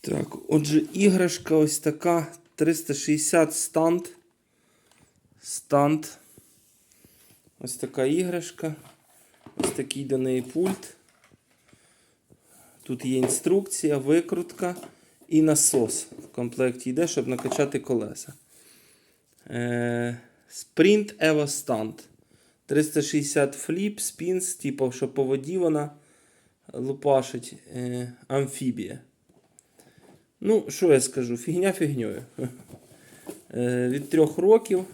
Так, отже, іграшка ось така 360 станд. Станд. Ось така іграшка. Ось такий до неї пульт. Тут є інструкція, викрутка і насос. В комплекті йде, щоб накачати колеса. Е, Sprint Evo Stand. 360 фліп, спінс, типу, що по воді вона лупашить. Е, амфібія. Ну, що я скажу? Фігня фігньою. Е, від трьох років.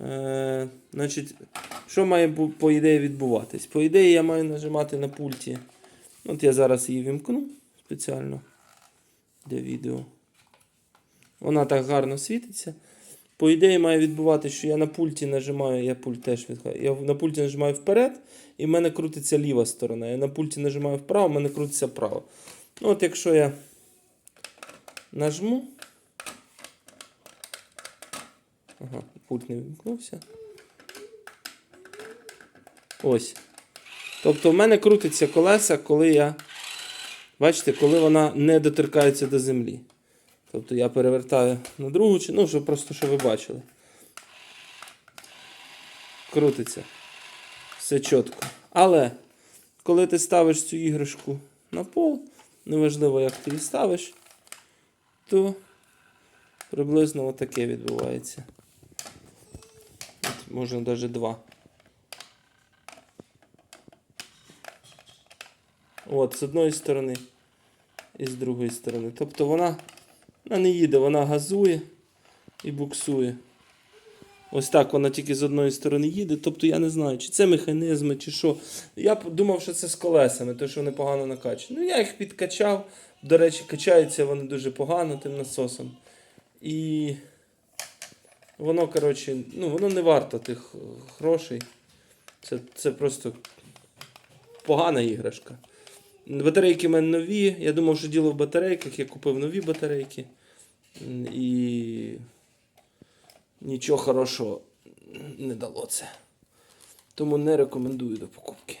Е, значить, що має по ідеї відбуватись? По ідеї, я маю нажимати на пульті. От я зараз її вімкну спеціально для відео. Вона так гарно світиться. По ідеї має відбуватися, що я на пульті нажимаю, я пульт теж відхаю. Я на пульті нажимаю вперед, і в мене крутиться ліва сторона. Я на пульті нажимаю вправо, в мене крутиться вправо. Ну, от якщо я нажму. Ага, пульт не вимкнувся. Ось. Тобто в мене крутиться колеса, коли я. Бачите, коли вона не доторкається до землі. Тобто я перевертаю на другу, чи- ну, щоб просто щоб ви бачили. Крутиться. Все чітко. Але коли ти ставиш цю іграшку на пол, неважливо, як ти її ставиш, то приблизно отаке відбувається. От, можна навіть два. От, з одної сторони і з другої сторони. Тобто вона, вона не їде, вона газує і буксує. Ось так вона тільки з одної сторони їде. Тобто я не знаю, чи це механізми, чи що. Я думав, що це з колесами, тому що вони погано накачані. Ну, я їх підкачав. До речі, качаються вони дуже погано тим насосом. І воно, коротше, ну, воно не варто тих грошей. Це, це просто погана іграшка. Батарейки в мене нові. Я думав, що діло в батарейках. Я купив нові батарейки. І нічого хорошого не дало це. Тому не рекомендую до покупки.